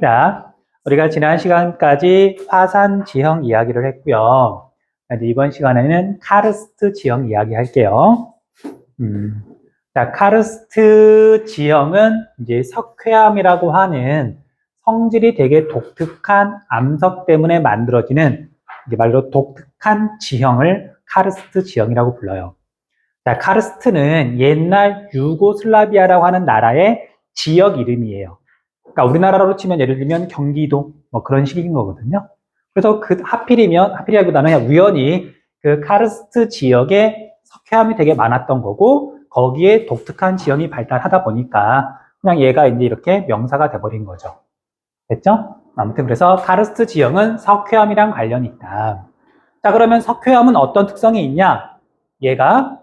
자, 우리가 지난 시간까지 화산 지형 이야기를 했고요. 이제 이번 시간에는 카르스트 지형 이야기 할게요. 음, 자, 카르스트 지형은 이제 석회암이라고 하는 성질이 되게 독특한 암석 때문에 만들어지는 이제 말로 독특한 지형을 카르스트 지형이라고 불러요. 자, 카르스트는 옛날 유고슬라비아라고 하는 나라의 지역 이름이에요. 그러니까 우리나라로 치면 예를 들면 경기도 뭐 그런 식인 거거든요. 그래서 그 하필이면 하필이라기보다는 그냥 우연히 그 카르스트 지역에 석회암이 되게 많았던 거고 거기에 독특한 지형이 발달하다 보니까 그냥 얘가 이제 이렇게 명사가 돼버린 거죠. 됐죠? 아무튼 그래서 카르스트 지형은 석회암이랑 관련이 있다. 자 그러면 석회암은 어떤 특성이 있냐? 얘가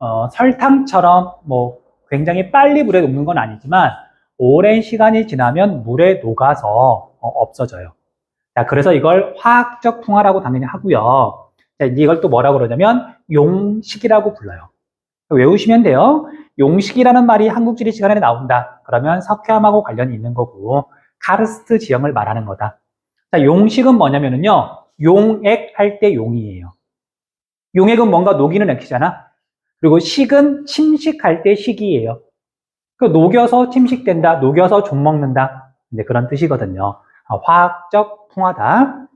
어, 설탕처럼 뭐 굉장히 빨리 물에 녹는 건 아니지만 오랜 시간이 지나면 물에 녹아서 어, 없어져요. 자, 그래서 이걸 화학적 풍화라고 당연히 하고요. 자, 이걸 또 뭐라고 그러냐면 용식이라고 불러요. 외우시면 돼요. 용식이라는 말이 한국지리 시간에 나온다. 그러면 석회암하고 관련이 있는 거고 카르스트 지형을 말하는 거다. 자, 용식은 뭐냐면요. 용액 할 때 용이에요. 용액은 뭔가 녹이는 액이잖아. 그리고 식은 침식할 때 식이에요. 그 녹여서 침식된다, 녹여서 종 먹는다. 이제 그런 뜻이거든요. 아, 화학적 풍화다.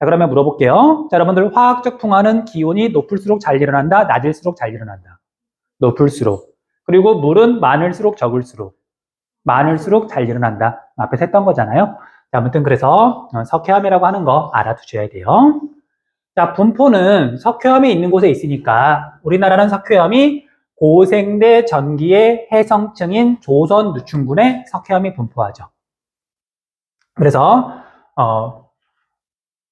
자, 그러면 물어볼게요. 자, 여러분들 화학적 풍화는 기온이 높을수록 잘 일어난다, 낮을수록 잘 일어난다. 높을수록. 그리고 물은 많을수록 적을수록. 많을수록 잘 일어난다. 앞에서 했던 거잖아요. 자, 아무튼 그래서 어, 석회암이라고 하는 거 알아두셔야 돼요. 자, 분포는 석회암이 있는 곳에 있으니까 우리나라는 석회암이 고생대 전기의 해성층인 조선 누춘군에 석회암이 분포하죠. 그래서 어,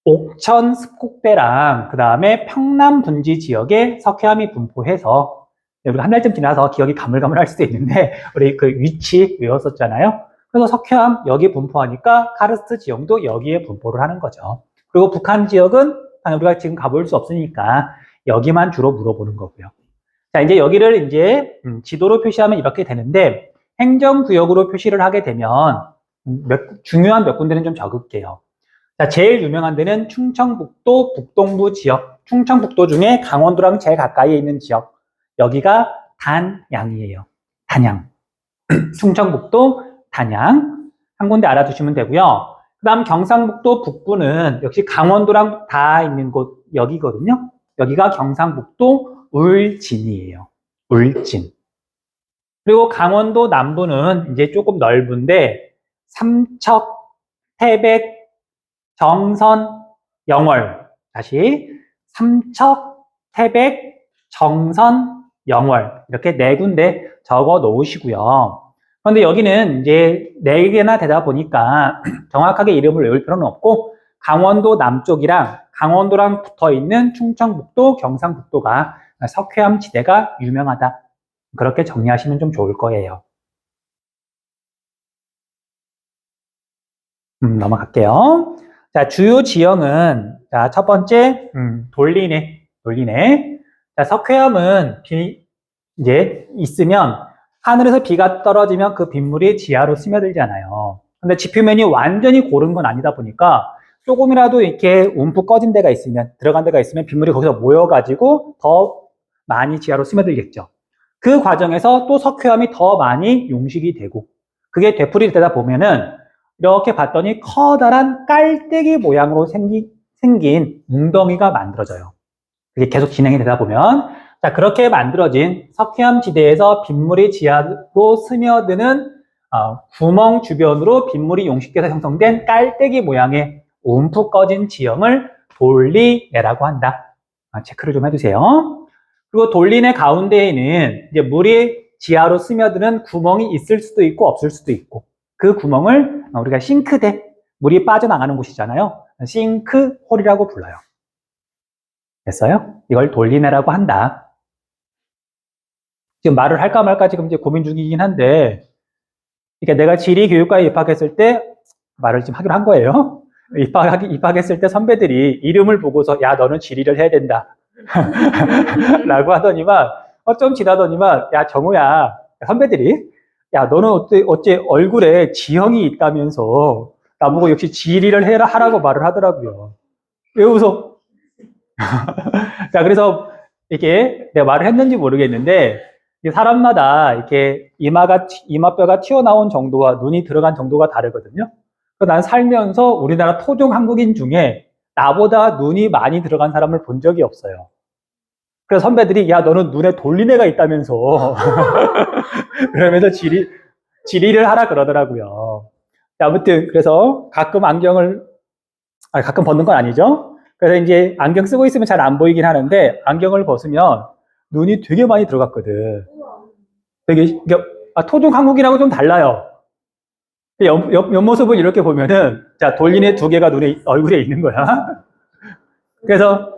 옥천 습곡대랑 그 다음에 평남 분지 지역에 석회암이 분포해서 우리가 한 달쯤 지나서 기억이 가물가물할 수도 있는데 우리 그 위치 외웠었잖아요. 그래서 석회암 여기 분포하니까 카르스트 지형도 여기에 분포를 하는 거죠. 그리고 북한 지역은 당연히 우리가 지금 가볼 수 없으니까 여기만 주로 물어보는 거고요. 자, 이제 여기를 이제 음, 지도로 표시하면 이렇게 되는데 행정구역으로 표시를 하게 되면 음, 몇, 중요한 몇 군데는 좀 적을게요. 자, 제일 유명한 데는 충청북도 북동부 지역, 충청북도 중에 강원도랑 제일 가까이에 있는 지역. 여기가 단양이에요. 단양. 충청북도 단양. 한 군데 알아두시면 되고요. 그 다음 경상북도 북부는 역시 강원도랑 다 있는 곳 여기거든요. 여기가 경상북도 울진이에요. 울진. 그리고 강원도 남부는 이제 조금 넓은데 삼척, 태백, 정선, 영월. 다시 삼척, 태백, 정선, 영월. 이렇게 네 군데 적어 놓으시고요. 그런데 여기는 이제 네 개나 되다 보니까 정확하게 이름을 외울 필요는 없고 강원도 남쪽이랑 강원도랑 붙어 있는 충청북도, 경상북도가 석회암 지대가 유명하다. 그렇게 정리하시면 좀 좋을 거예요. 음, 넘어갈게요. 자, 주요 지형은, 자, 첫 번째, 음, 돌리네. 돌리네. 자, 석회암은 비, 이제 있으면 하늘에서 비가 떨어지면 그 빗물이 지하로 스며들잖아요. 근데 지표면이 완전히 고른 건 아니다 보니까 조금이라도 이렇게 움푹 꺼진 데가 있으면, 들어간 데가 있으면 빗물이 거기서 모여가지고 더 많이 지하로 스며들겠죠. 그 과정에서 또 석회암이 더 많이 용식이 되고, 그게 되풀이 되다 보면은 이렇게 봤더니 커다란 깔때기 모양으로 생기, 생긴 웅덩이가 만들어져요. 그게 계속 진행이 되다 보면, 자, 그렇게 만들어진 석회암 지대에서 빗물이 지하로 스며드는 어, 구멍 주변으로 빗물이 용식돼서 형성된 깔때기 모양의 움푹 꺼진 지형을 돌리네라고 한다. 아, 체크를 좀 해주세요. 그리고 돌리네 가운데에는 이제 물이 지하로 스며드는 구멍이 있을 수도 있고 없을 수도 있고 그 구멍을 우리가 싱크대, 물이 빠져나가는 곳이잖아요. 싱크홀이라고 불러요. 됐어요? 이걸 돌리네라고 한다. 지금 말을 할까 말까 지금 이제 고민 중이긴 한데, 그러니까 내가 지리 교육과에 입학했을 때 말을 지금 하기로 한 거예요. 입학, 입학했을 때 선배들이 이름을 보고서, 야, 너는 지리를 해야 된다. 라고 하더니만, 어, 좀 지나더니만, 야, 정우야, 선배들이, 야, 너는 어째, 어째 얼굴에 지형이 있다면서, 나보고 역시 지리를 해라 하라고 말을 하더라고요. 왜 웃어? 자, 그래서 이게 내가 말을 했는지 모르겠는데 이 사람마다 이렇게 이마가 튀- 이마뼈가 튀어나온 정도와 눈이 들어간 정도가 다르거든요. 난 살면서 우리나라 토종 한국인 중에 나보다 눈이 많이 들어간 사람을 본 적이 없어요. 그래서 선배들이 야 너는 눈에 돌린 애가 있다면서 그러면서 지리 지리를 하라 그러더라고요. 자, 아무튼 그래서 가끔 안경을 아 가끔 벗는 건 아니죠. 그래서 이제 안경 쓰고 있으면 잘 안 보이긴 하는데 안경을 벗으면 눈이 되게 많이 들어갔거든. 되게 이게 아, 토종 한국인하고 좀 달라요. 옆, 옆, 옆모습을 이렇게 보면은 자 돌린의 두 개가 눈에 얼굴에 있는 거야. 그래서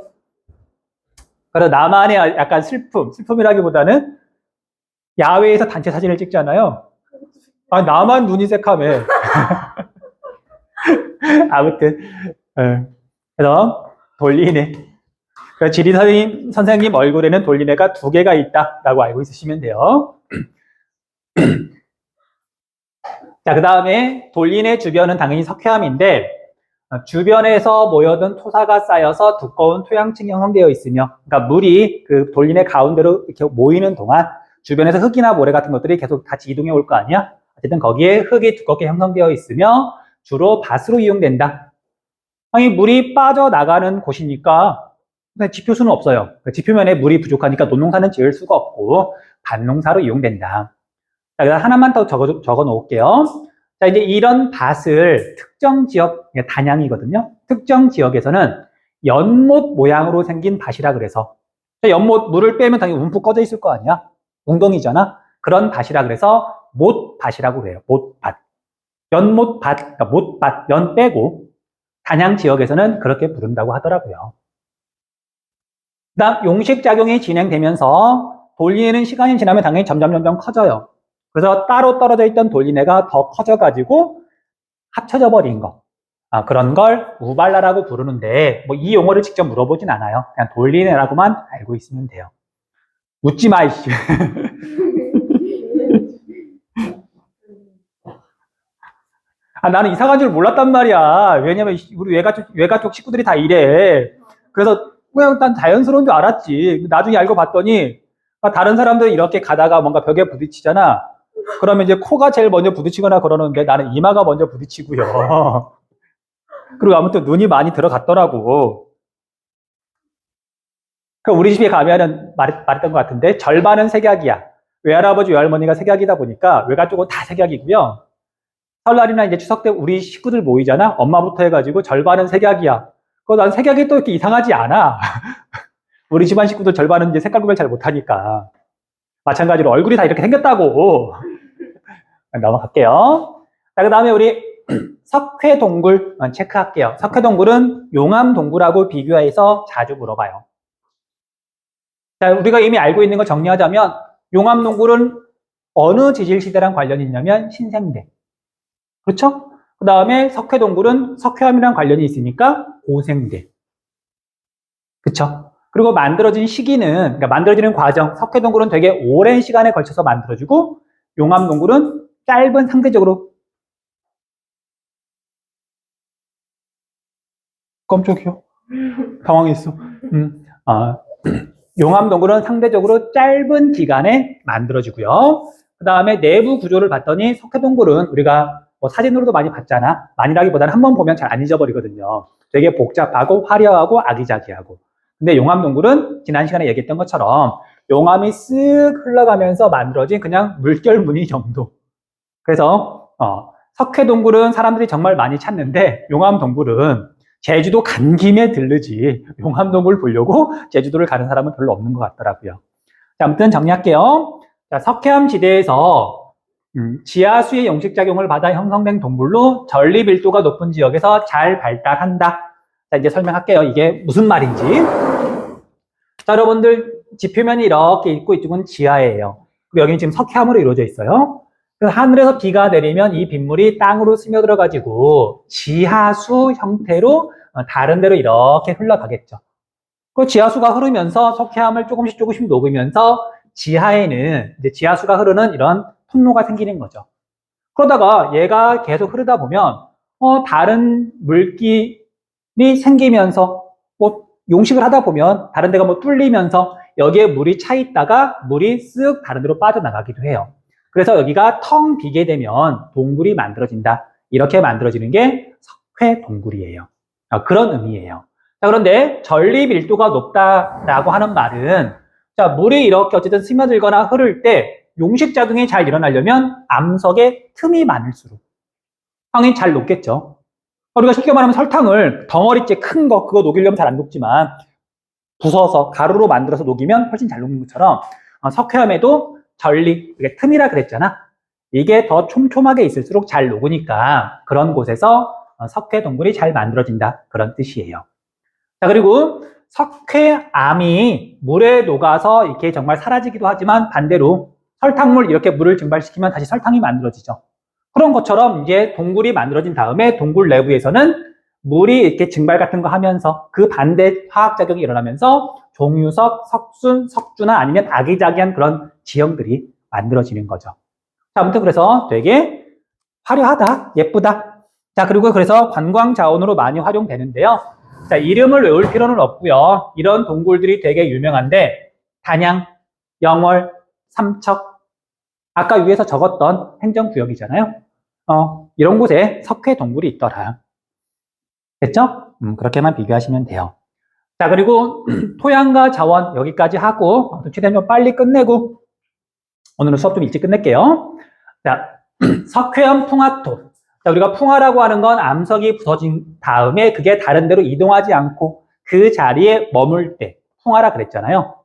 그래서 나만의 약간 슬픔, 슬픔이라기보다는 야외에서 단체 사진을 찍잖아요. 아 나만 눈이 새카매. 아무튼 예. 그래서 돌리네. 그 지리 선생님, 선생님 얼굴에는 돌리네가 두 개가 있다라고 알고 있으시면 돼요. 자, 그 다음에 돌리네 주변은 당연히 석회암인데 어, 주변에서 모여든 토사가 쌓여서 두꺼운 토양층이 형성되어 있으며, 그러니까 물이 그 돌리네 가운데로 이렇게 모이는 동안 주변에서 흙이나 모래 같은 것들이 계속 같이 이동해 올 거 아니야? 어쨌든 거기에 흙이 두껍게 형성되어 있으며 주로 밭으로 이용된다. 아니 물이 빠져나가는 곳이니까 지표수는 없어요. 그 지표면에 물이 부족하니까 논농사는 지을 수가 없고 밭농사로 이용된다. 자, 그다음 하나만 더 적어, 적어 놓을게요. 자, 이제 이런 밭을 특정 지역, 이게 단양이거든요. 특정 지역에서는 연못 모양으로 생긴 밭이라 그래서 자, 연못 물을 빼면 당연히 움푹 꺼져 있을 거 아니야? 웅덩이잖아. 그런 밭이라 그래서 못밭이라고 그래요. 못밭. 연못밭, 그러니까 못밭, 연 빼고 단양 지역에서는 그렇게 부른다고 하더라고요. 그 다음 용식작용이 진행되면서 돌리네는 시간이 지나면 당연히 점점 점점 커져요. 그래서 따로 떨어져 있던 돌리네가 더 커져가지고 합쳐져 버린 거. 아, 그런 걸 우발라라고 부르는데 뭐 이 용어를 직접 물어보진 않아요. 그냥 돌리네라고만 알고 있으면 돼요. 웃지 마, 이씨. 아, 나는 이사 간 줄 몰랐단 말이야. 왜냐면 이- 우리 외가 쪽, 외가 쪽 식구들이 다 이래. 그래서 그냥 난 자연스러운 줄 알았지. 나중에 알고 봤더니 아, 다른 사람들 이렇게 가다가 뭔가 벽에 부딪히잖아. 그러면 이제 코가 제일 먼저 부딪히거나 그러는데 나는 이마가 먼저 부딪히고요. 그리고 아무튼 눈이 많이 들어갔더라고. 그 우리 집에 가면은 말, 말했던 것 같은데 절반은 색약이야. 외할아버지 외할머니가 색약이다 보니까 외가 쪽은 다 색약이고요. 설날이나 이제 추석 때 우리 식구들 모이잖아. 엄마부터 해가지고 절반은 색약이야. 그거 난 색약이 또 이렇게 이상하지 않아. 우리 집안 식구들 절반은 이제 색깔 구별 잘 못하니까. 마찬가지로 얼굴이 다 이렇게 생겼다고. 넘어갈게요. 자, 그 다음에 우리 석회동굴 어, 체크할게요. 석회동굴은 용암동굴하고 비교해서 자주 물어봐요. 자, 우리가 이미 알고 있는 거 정리하자면 용암동굴은 어느 지질시대랑 관련이 있냐면 신생대. 그렇죠? 그 다음에 석회동굴은 석회암이랑 관련이 있으니까 고생대. 그렇죠? 그리고 만들어진 시기는, 그러니까 만들어지는 과정, 석회동굴은 되게 오랜 시간에 걸쳐서 만들어지고, 용암동굴은 짧은 상대적으로. 깜짝이야. 당황했어. 음, 아, 용암동굴은 상대적으로 짧은 기간에 만들어지고요. 그 다음에 내부 구조를 봤더니 석회동굴은 우리가 뭐 사진으로도 많이 봤잖아. 많이라기보다는 한 번 보면 잘 안 잊어버리거든요. 되게 복잡하고 화려하고 아기자기하고. 근데 용암동굴은 지난 시간에 얘기했던 것처럼 용암이 쓱 흘러가면서 만들어진 그냥 물결 무늬 정도. 그래서 어, 석회 동굴은 사람들이 정말 많이 찾는데 용암 동굴은 제주도 간 김에 들르지 용암 동굴 보려고 제주도를 가는 사람은 별로 없는 것 같더라고요. 자, 아무튼 정리할게요. 자, 석회암 지대에서 음, 지하수의 용식작용을 받아 형성된 동굴로 전리밀도가 높은 지역에서 잘 발달한다. 자, 이제 설명할게요. 이게 무슨 말인지. 자, 여러분들 지표면이 이렇게 있고 이쪽은 지하예요. 그리고 여기는 지금 석회암으로 이루어져 있어요. 그래서 하늘에서 비가 내리면 이 빗물이 땅으로 스며들어가지고 지하수 형태로 어, 다른 데로 이렇게 흘러가겠죠. 그 지하수가 흐르면서 석회암을 조금씩 조금씩 녹으면서 지하에는 이제 지하수가 흐르는 이런 통로가 생기는 거죠. 그러다가 얘가 계속 흐르다 보면 어, 다른 물길이 생기면서 뭐 용식을 하다 보면 다른 데가 뭐 뚫리면서 여기에 물이 차 있다가 물이 쓱 다른 데로 빠져나가기도 해요. 그래서 여기가 텅 비게 되면 동굴이 만들어진다. 이렇게 만들어지는 게 석회 동굴이에요. 아, 그런 의미예요. 자, 그런데 전리 밀도가 높다라고 하는 말은 자, 물이 이렇게 어쨌든 스며들거나 흐를 때 용식 작용이 잘 일어나려면 암석에 틈이 많을수록 황이 잘 녹겠죠. 우리가 쉽게 말하면 설탕을 덩어리째 큰 거 그거 녹이려면 잘 안 녹지만 부숴서 가루로 만들어서 녹이면 훨씬 잘 녹는 것처럼 어, 석회암에도 전리, 이게 틈이라 그랬잖아. 이게 더 촘촘하게 있을수록 잘 녹으니까 그런 곳에서 어, 석회 동굴이 잘 만들어진다. 그런 뜻이에요. 자, 그리고 석회암이 물에 녹아서 이렇게 정말 사라지기도 하지만 반대로 설탕물 이렇게 물을 증발시키면 다시 설탕이 만들어지죠. 그런 것처럼 이제 동굴이 만들어진 다음에 동굴 내부에서는 물이 이렇게 증발 같은 거 하면서 그 반대 화학작용이 일어나면서 종유석, 석순, 석주나 아니면 아기자기한 그런 지형들이 만들어지는 거죠. 자, 아무튼 그래서 되게 화려하다, 예쁘다. 자, 그리고 그래서 관광 자원으로 많이 활용되는데요. 자, 이름을 외울 필요는 없고요. 이런 동굴들이 되게 유명한데 단양, 영월, 삼척, 아까 위에서 적었던 행정구역이잖아요. 어, 이런 곳에 석회 동굴이 있더라. 됐죠? 음, 그렇게만 비교하시면 돼요. 자, 그리고 토양과 자원 여기까지 하고 최대한 좀 빨리 끝내고 오늘은 수업 좀 일찍 끝낼게요. 자, 석회암 풍화토. 자, 우리가 풍화라고 하는 건 암석이 부서진 다음에 그게 다른 데로 이동하지 않고 그 자리에 머물 때 풍화라 그랬잖아요.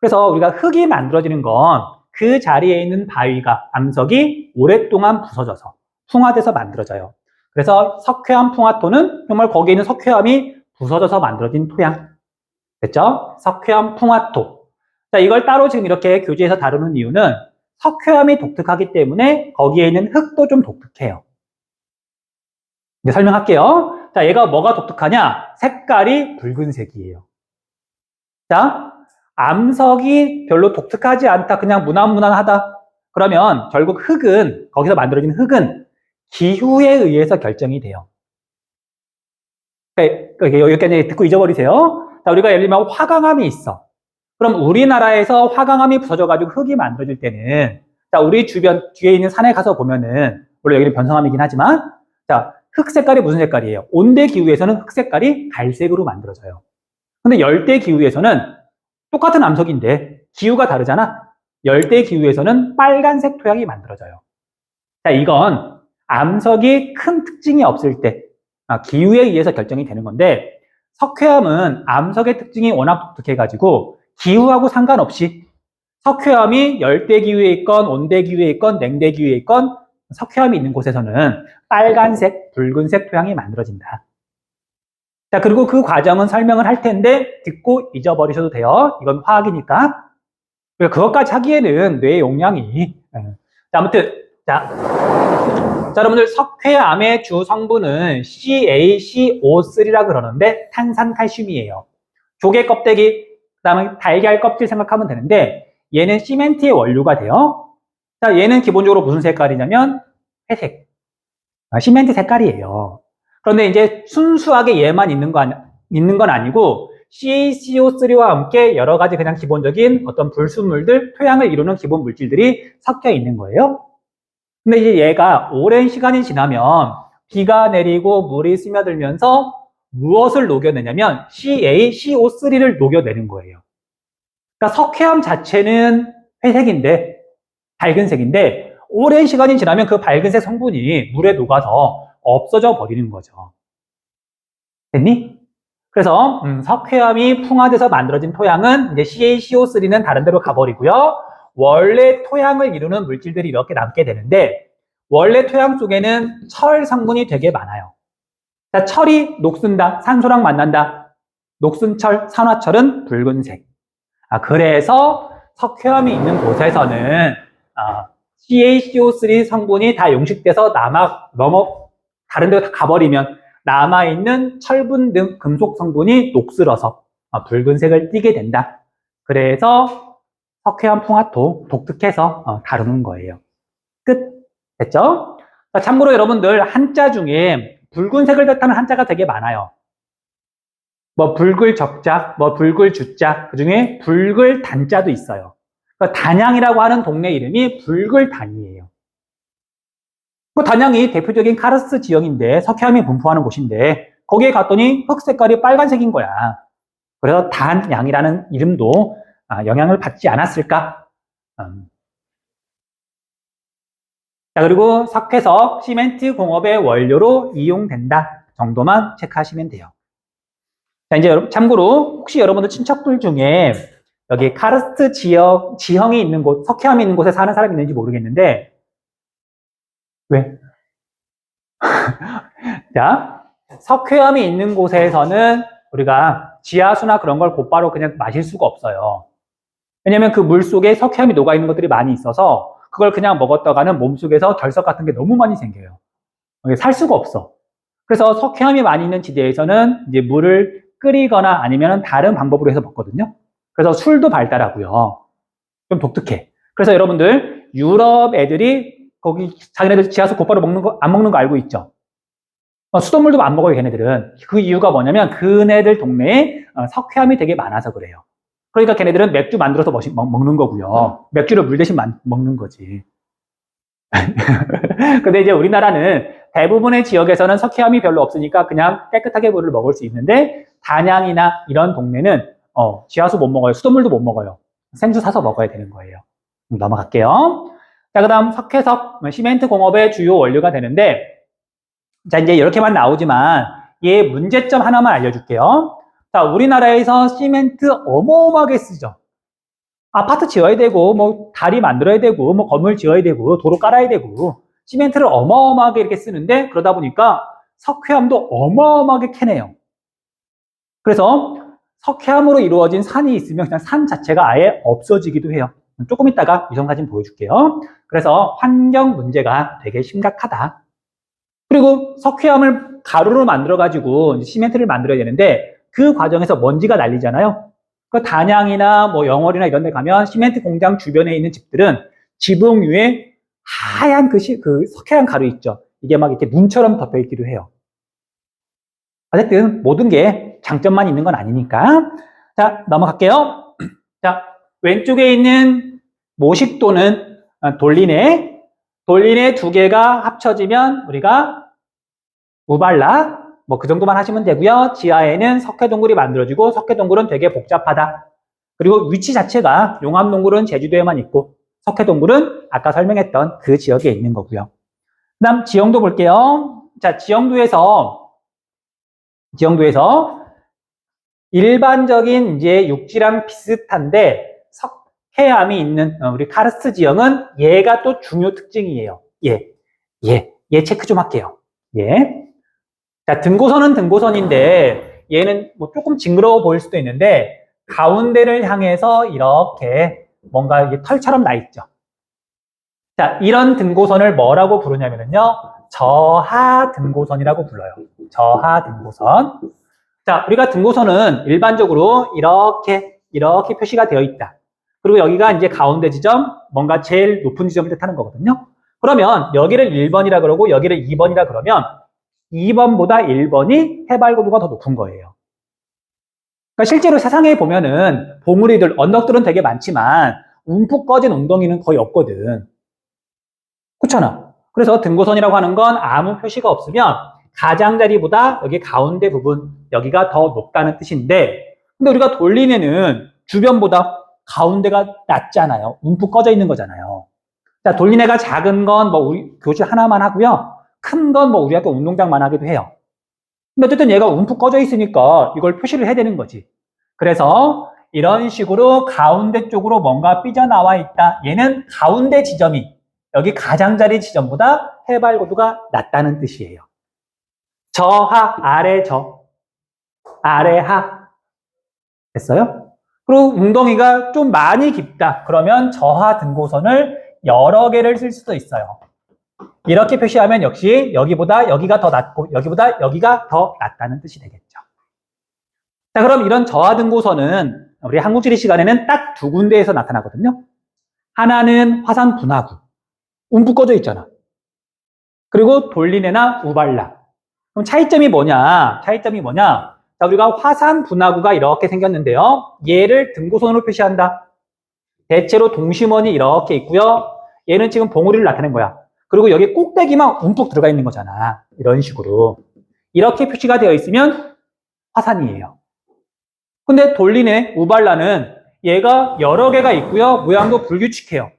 그래서 우리가 흙이 만들어지는 건 그 자리에 있는 바위가 암석이 오랫동안 부서져서 풍화돼서 만들어져요. 그래서 석회암 풍화토는 정말 거기에 있는 석회암이 부서져서 만들어진 토양. 됐죠? 석회암 풍화토. 자, 이걸 따로 지금 이렇게 교재에서 다루는 이유는 석회암이 독특하기 때문에 거기에 있는 흙도 좀 독특해요. 이제 설명할게요. 자, 얘가 뭐가 독특하냐? 색깔이 붉은색이에요. 자, 암석이 별로 독특하지 않다. 그냥 무난무난하다. 그러면 결국 흙은, 거기서 만들어진 흙은 기후에 의해서 결정이 돼요. 그러니까 여기까지 듣고 잊어버리세요. 자, 우리가 예를 들면 화강암이 있어. 그럼 우리나라에서 화강암이 부서져가지고 흙이 만들어질 때는, 자, 우리 주변, 뒤에 있는 산에 가서 보면은, 물론 여기는 변성암이긴 하지만, 자, 흙 색깔이 무슨 색깔이에요? 온대 기후에서는 흙 색깔이 갈색으로 만들어져요. 근데 열대 기후에서는 똑같은 암석인데 기후가 다르잖아. 열대 기후에서는 빨간색 토양이 만들어져요. 자, 이건 암석이 큰 특징이 없을 때 아, 기후에 의해서 결정이 되는 건데 석회암은 암석의 특징이 워낙 독특해가지고 기후하고 상관없이 석회암이 열대 기후에 있건 온대 기후에 있건 냉대 기후에 있건 석회암이 있는 곳에서는 빨간색, 붉은색 토양이 만들어진다. 자, 그리고 그 과정은 설명을 할 텐데 듣고 잊어버리셔도 돼요. 이건 화학이니까. 그것까지 하기에는 뇌 용량이. 예. 자, 아무튼, 자. 자, 여러분들 석회암의 주 성분은 CaCO3라 그러는데 탄산칼슘이에요. 조개 껍데기, 그 다음에 달걀 껍질 생각하면 되는데 얘는 시멘트의 원료가 돼요. 자, 얘는 기본적으로 무슨 색깔이냐면 회색. 아, 시멘트 색깔이에요. 그런데 이제 순수하게 얘만 있는 거 아니, 있는 건 아니고 CaCO3와 함께 여러 가지 그냥 기본적인 어떤 불순물들, 토양을 이루는 기본 물질들이 섞여 있는 거예요. 근데 이제 얘가 오랜 시간이 지나면 비가 내리고 물이 스며들면서 무엇을 녹여내냐면 CaCO3를 녹여내는 거예요. 그러니까 석회암 자체는 회색인데 밝은 색인데 오랜 시간이 지나면 그 밝은색 성분이 물에 녹아서 없어져 버리는 거죠. 됐니? 그래서 음, 석회암이 풍화돼서 만들어진 토양은 이제 CaCO3는 다른 데로 가버리고요. 원래 토양을 이루는 물질들이 이렇게 남게 되는데 원래 토양 속에는 철 성분이 되게 많아요. 자, 철이 녹슨다, 산소랑 만난다. 녹슨 철, 산화철은 붉은색. 아, 그래서 석회암이 있는 곳에서는 아, CaCO3 성분이 다 용식돼서 남아 넘어 다른 데로 다 가버리면 남아 있는 철분 등 금속 성분이 녹슬어서 어, 붉은색을 띠게 된다. 그래서 석회암 풍화토 독특해서 어, 다루는 거예요. 끝. 됐죠? 참고로 여러분들 한자 중에 붉은색을 뜻하는 한자가 되게 많아요. 뭐 붉을 적자, 뭐 붉을 주자, 그 중에 붉을 단자도 있어요. 그러니까 단양이라고 하는 동네 이름이 붉을 단이에요. 그 단양이 대표적인 카르스트 지형인데 석회암이 분포하는 곳인데 거기에 갔더니 흙 색깔이 빨간색인 거야. 그래서 단양이라는 이름도 아, 영향을 받지 않았을까? 음. 자, 그리고 석회석, 시멘트 공업의 원료로 이용된다 정도만 체크하시면 돼요. 자, 이제 여러분, 참고로 혹시 여러분들 친척들 중에 여기 카르스트 지역, 지형이 있는 곳, 석회암이 있는 곳에 사는 사람이 있는지 모르겠는데, 왜? 자, 석회암이 있는 곳에서는 우리가 지하수나 그런 걸 곧바로 그냥 마실 수가 없어요. 왜냐면 그 물 속에 석회암이 녹아 있는 것들이 많이 있어서 그걸 그냥 먹었다가는 몸 속에서 결석 같은 게 너무 많이 생겨요. 살 수가 없어. 그래서 석회암이 많이 있는 지대에서는 이제 물을 끓이거나 아니면 다른 방법으로 해서 먹거든요. 그래서 술도 발달하고요. 좀 독특해. 그래서 여러분들 유럽 애들이 거기 자기네들 지하수 곧바로 먹는 거 안 먹는 거 알고 있죠? 어, 수돗물도 안 먹어요, 걔네들은. 그 이유가 뭐냐면 그네들 동네에 어, 석회암이 되게 많아서 그래요. 그러니까 걔네들은 맥주 만들어서 먹, 먹는 거고요. 맥주를 물 대신 만- 먹는 거지. 근데 이제 우리나라는 대부분의 지역에서는 석회암이 별로 없으니까 그냥 깨끗하게 물을 먹을 수 있는데 단양이나 이런 동네는 어, 지하수 못 먹어요. 수돗물도 못 먹어요. 생수 사서 먹어야 되는 거예요. 음, 넘어갈게요. 자, 그 다음 석회석, 시멘트 공업의 주요 원료가 되는데 자, 이제 이렇게만 나오지만 얘 문제점 하나만 알려줄게요. 자, 우리나라에서 시멘트 어마어마하게 쓰죠. 아파트 지어야 되고, 뭐, 다리 만들어야 되고, 뭐, 건물 지어야 되고, 도로 깔아야 되고, 시멘트를 어마어마하게 이렇게 쓰는데, 그러다 보니까 석회암도 어마어마하게 캐내요. 그래서 석회암으로 이루어진 산이 있으면 그냥 산 자체가 아예 없어지기도 해요. 조금 이따가 위성 사진 보여줄게요. 그래서 환경 문제가 되게 심각하다. 그리고 석회암을 가루로 만들어가지고 시멘트를 만들어야 되는데 그 과정에서 먼지가 날리잖아요. 그 단양이나 뭐 영월이나 이런 데 가면 시멘트 공장 주변에 있는 집들은 지붕 위에 하얀 그, 시, 그 석회암 가루 있죠. 이게 막 이렇게 눈처럼 덮여 있기도 해요. 어쨌든 모든 게 장점만 있는 건 아니니까. 자, 넘어갈게요. 자, 왼쪽에 있는 모식도는 돌리네. 돌리네 두 개가 합쳐지면 우리가 우발라 뭐 그 정도만 하시면 되고요. 지하에는 석회동굴이 만들어지고 석회동굴은 되게 복잡하다. 그리고 위치 자체가 용암동굴은 제주도에만 있고 석회동굴은 아까 설명했던 그 지역에 있는 거고요. 그다음 지형도 볼게요. 자, 지형도에서 지형도에서 일반적인 이제 육지랑 비슷한데 석회암이 있는 어, 우리 카르스트 지형은 얘가 또 중요 특징이에요. 얘, 얘, 얘 체크 좀 할게요. 얘. 자, 등고선은 등고선인데 얘는 뭐 조금 징그러워 보일 수도 있는데 가운데를 향해서 이렇게 뭔가 이게 털처럼 나 있죠. 자, 이런 등고선을 뭐라고 부르냐면요. 저하 등고선이라고 불러요. 저하 등고선. 자, 우리가 등고선은 일반적으로 이렇게, 이렇게 표시가 되어 있다. 그리고 여기가 이제 가운데 지점, 뭔가 제일 높은 지점을 뜻하는 거거든요. 그러면 여기를 1번이라 그러고 여기를 2번이라 그러면 2번보다 1번이 해발 고도가 더 높은 거예요. 그러니까 실제로 세상에 보면은 봉우리들, 언덕들은 되게 많지만 움푹 꺼진 웅덩이는 거의 없거든. 그렇잖아. 그래서 등고선이라고 하는 건 아무 표시가 없으면 가장자리보다 여기 가운데 부분, 여기가 더 높다는 뜻인데, 근데 우리가 돌리네는 주변보다 가운데가 낮잖아요. 움푹 꺼져 있는 거잖아요. 자, 돌리네가 작은 건 뭐 우리 교실 하나만 하고요. 큰 건 뭐 우리 학교 운동장만 하기도 해요. 근데 어쨌든 얘가 움푹 꺼져 있으니까 이걸 표시를 해야 되는 거지. 그래서 이런 식으로 가운데 쪽으로 뭔가 삐져나와 있다. 얘는 가운데 지점이 여기 가장자리 지점보다 해발 고도가 낮다는 뜻이에요. 저하, 아래 저, 아래 하. 됐어요? 그리고 웅덩이가 좀 많이 깊다. 그러면 저하 등고선을 여러 개를 쓸 수도 있어요. 이렇게 표시하면 역시 여기보다 여기가 더 낮고 여기보다 여기가 더 낮다는 뜻이 되겠죠. 자, 그럼 이런 저하 등고선은 우리 한국지리 시간에는 딱 두 군데에서 나타나거든요. 하나는 화산 분화구. 움푹 꺼져 있잖아. 그리고 돌리네나 우발라. 그럼 차이점이 뭐냐? 차이점이 뭐냐? 자, 우리가 화산 분화구가 이렇게 생겼는데요. 얘를 등고선으로 표시한다. 대체로 동심원이 이렇게 있고요. 얘는 지금 봉우리를 나타낸 거야. 그리고 여기 꼭대기만 움푹 들어가 있는 거잖아. 이런 식으로. 이렇게 표시가 되어 있으면 화산이에요. 근데 돌리네, 우발라는 얘가 여러 개가 있고요. 모양도 불규칙해요.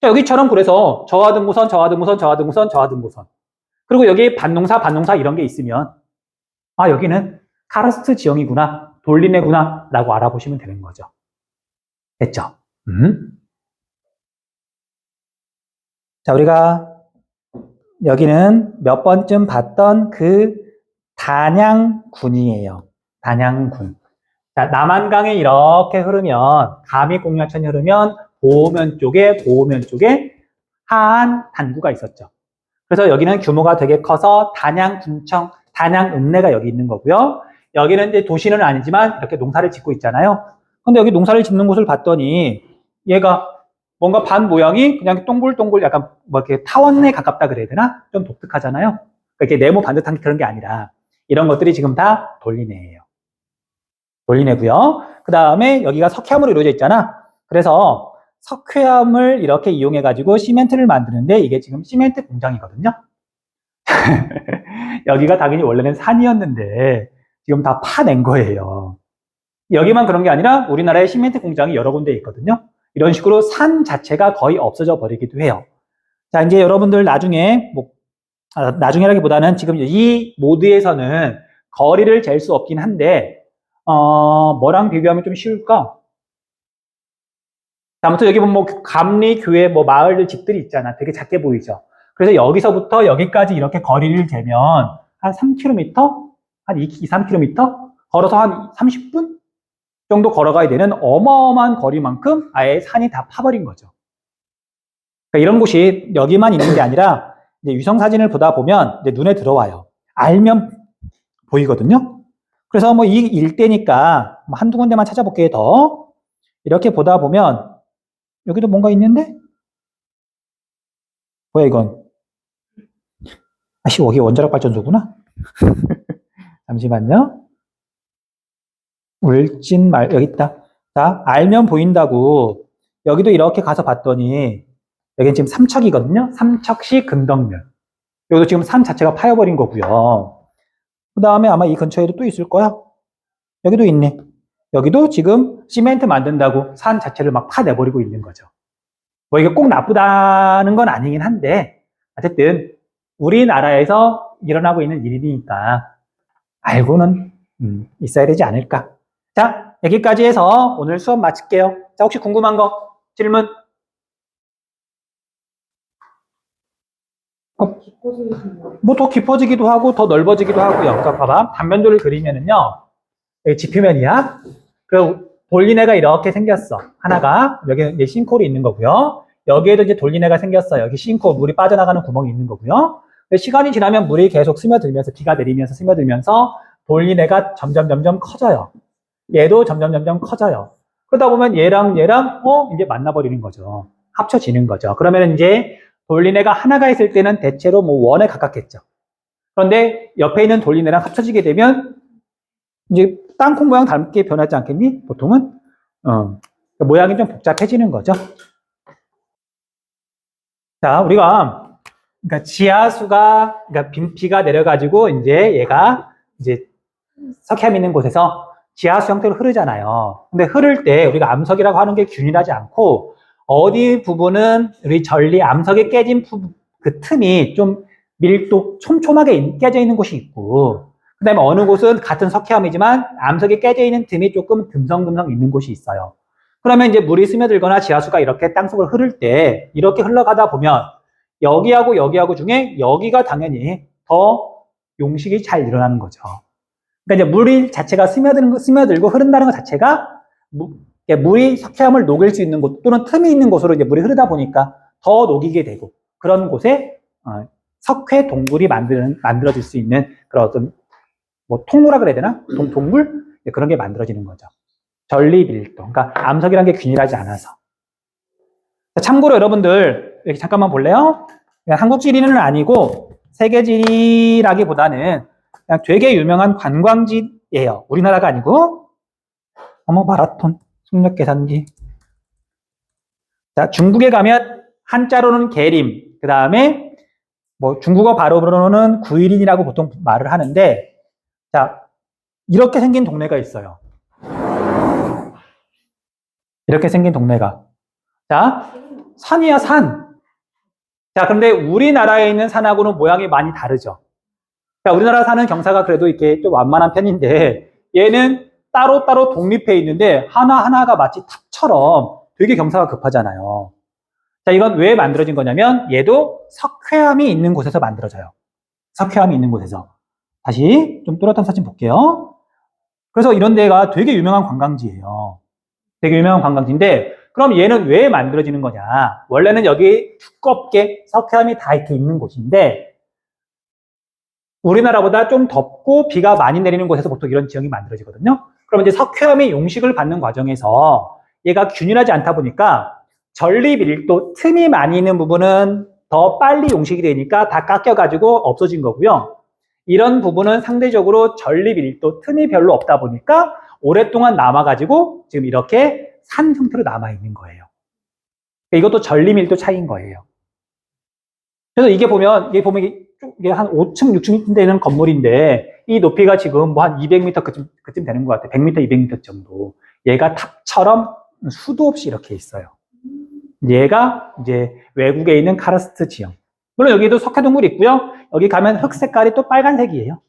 자, 여기처럼 그래서 저하 등고선, 저하 등고선, 저하 등고선, 저하 등고선. 그리고 여기 반농사, 반농사 이런 게 있으면 아, 여기는 카르스트 지형이구나, 돌리네구나 라고 알아보시면 되는 거죠. 됐죠? 음? 자, 우리가 여기는 몇 번쯤 봤던 그 단양군이에요. 단양군. 자, 남한강에 이렇게 흐르면, 감익공야천이 흐르면, 보호면 쪽에, 보호면 쪽에 하안 단구가 있었죠. 그래서 여기는 규모가 되게 커서 단양군청, 단양읍내가 여기 있는 거고요. 여기는 이제 도시는 아니지만 이렇게 농사를 짓고 있잖아요. 근데 여기 농사를 짓는 곳을 봤더니 얘가 뭔가 반 모양이 그냥 동글동글 약간 뭐 이렇게 타원에 가깝다 그래야 되나? 좀 독특하잖아요. 이렇게 네모 반듯한 그런 게 아니라 이런 것들이 지금 다 돌리네예요. 돌리네고요. 그 다음에 여기가 석회암으로 이루어져 있잖아. 그래서 석회암을 이렇게 이용해 가지고 시멘트를 만드는데 이게 지금 시멘트 공장이거든요. 여기가 당연히 원래는 산이었는데 지금 다 파낸 거예요. 여기만 그런 게 아니라 우리나라에 시멘트 공장이 여러 군데 있거든요. 이런 식으로 산 자체가 거의 없어져 버리기도 해요. 자, 이제 여러분들 나중에, 뭐, 아, 나중에라기보다는 지금 이 모드에서는 거리를 잴 수 없긴 한데, 어, 뭐랑 비교하면 좀 쉬울까? 자, 아무튼 여기 보면 뭐, 감리, 교회, 뭐, 마을들, 집들이 있잖아. 되게 작게 보이죠? 그래서 여기서부터 여기까지 이렇게 거리를 재면 한 3km? 한 2, 3km? 걸어서 한 30분? 정도 걸어가야 되는 어마어마한 거리만큼 아예 산이 다 파버린 거죠. 그러니까 이런 곳이 여기만 있는 게 아니라 위성 사진을 보다 보면 눈에 들어와요. 알면 보이거든요. 그래서 뭐 이 일대니까 뭐 한두 군데만 찾아볼게요. 더 이렇게 보다 보면 여기도 뭔가 있는데 뭐야 이건? 아씨 여기 원자력 발전소구나. 잠시만요. 울진 말 여기 있다. 자, 알면 보인다고 여기도 이렇게 가서 봤더니 여기는 지금 삼척이거든요. 삼척시 금덕면. 여기도 지금 산 자체가 파여버린 거고요. 그 다음에 아마 이 근처에도 또 있을 거야. 여기도 있네. 여기도 지금 시멘트 만든다고 산 자체를 막 파내버리고 있는 거죠. 뭐 이게 꼭 나쁘다는 건 아니긴 한데 어쨌든 우리나라에서 일어나고 있는 일이니까 알고는 음, 있어야 되지 않을까. 자, 여기까지 해서 오늘 수업 마칠게요. 자, 혹시 궁금한 거, 질문? 뭐더 깊어지기도 하고 더 넓어지기도 하고요. 그러니까 봐봐. 단면도를 그리면은요. 여기 지표면이야. 그리고 돌리네가 이렇게 생겼어. 하나가 여기 싱크홀이 있는 거고요. 여기에도 이제 돌리네가 생겼어. 여기 싱크홀 물이 빠져나가는 구멍이 있는 거고요. 시간이 지나면 물이 계속 스며들면서 비가 내리면서 스며들면서 돌리네가 점점 점점 커져요. 얘도 점점 점점 커져요. 그러다 보면 얘랑 얘랑 어 이제 만나버리는 거죠. 합쳐지는 거죠. 그러면 이제 돌리네가 하나가 있을 때는 대체로 뭐 원에 가깝겠죠. 그런데 옆에 있는 돌리네랑 합쳐지게 되면 이제 땅콩 모양 닮게 변하지 않겠니? 보통은 어, 모양이 좀 복잡해지는 거죠. 자, 우리가 그러니까 지하수가 그러니까 빈피가 내려가지고 이제 얘가 이제 석회암 있는 곳에서 지하수 형태로 흐르잖아요. 근데 흐를 때 우리가 암석이라고 하는 게 균일하지 않고 어디 부분은 우리 전리 암석이 깨진 부, 그 틈이 좀 밀도 촘촘하게 깨져 있는 곳이 있고 그 다음에 어느 곳은 같은 석회암이지만 암석이 깨져 있는 틈이 조금 듬성듬성 있는 곳이 있어요. 그러면 이제 물이 스며들거나 지하수가 이렇게 땅속을 흐를 때 이렇게 흘러가다 보면 여기하고 여기하고 중에 여기가 당연히 더 용식이 잘 일어나는 거죠. 그러니까 이제 물이 자체가 스며드는, 스며들고 흐른다는 것 자체가 무, 물이 석회암을 녹일 수 있는 곳 또는 틈이 있는 곳으로 이제 물이 흐르다 보니까 더 녹이게 되고 그런 곳에 어, 석회 동굴이 만드는, 만들어질 수 있는 그런 어떤 뭐 통로라 그래야 되나? 동, 동굴? 네, 그런 게 만들어지는 거죠. 전리밀도. 그러니까 암석이라는 게 균일하지 않아서. 참고로 여러분들 이렇게 잠깐만 볼래요? 한국 지리는 아니고 세계 지리라기보다는 되게 유명한 관광지예요. 우리나라가 아니고. 어머, 마라톤, 속력 계산기. 자, 중국에 가면 한자로는 계림, 그 다음에 뭐 중국어 발음으로는 구일인이라고 보통 말을 하는데, 자, 이렇게 생긴 동네가 있어요. 이렇게 생긴 동네가. 자, 산이야, 산. 자, 그런데 우리나라에 있는 산하고는 모양이 많이 다르죠. 자, 우리나라 사는 경사가 그래도 이렇게 좀 완만한 편인데, 얘는 따로따로 독립해 있는데, 하나하나가 마치 탑처럼 되게 경사가 급하잖아요. 자, 이건 왜 만들어진 거냐면, 얘도 석회암이 있는 곳에서 만들어져요. 석회암이 있는 곳에서. 다시 좀 뚜렷한 사진 볼게요. 그래서 이런 데가 되게 유명한 관광지예요. 되게 유명한 관광지인데, 그럼 얘는 왜 만들어지는 거냐? 원래는 여기 두껍게 석회암이 다 이렇게 있는 곳인데, 우리나라보다 좀 덥고 비가 많이 내리는 곳에서 보통 이런 지형이 만들어지거든요. 그럼 이제 석회암이 용식을 받는 과정에서 얘가 균일하지 않다 보니까 전리 밀도 틈이 많이 있는 부분은 더 빨리 용식이 되니까 다 깎여가지고 없어진 거고요. 이런 부분은 상대적으로 전리 밀도 틈이 별로 없다 보니까 오랫동안 남아가지고 지금 이렇게 산 형태로 남아 있는 거예요. 이것도 전리 밀도 차이인 거예요. 그래서 이게 보면 이게 보면 이게 한 5층, 6층 되는 건물인데 이 높이가 지금 뭐 한 200m 그쯤 그쯤 되는 것 같아요. 100m, 200m 정도. 얘가 탑처럼 수도 없이 이렇게 있어요. 얘가 이제 외국에 있는 카르스트 지형. 물론 여기도 석회동굴 있고요. 여기 가면 흙 색깔이 또 빨간색이에요.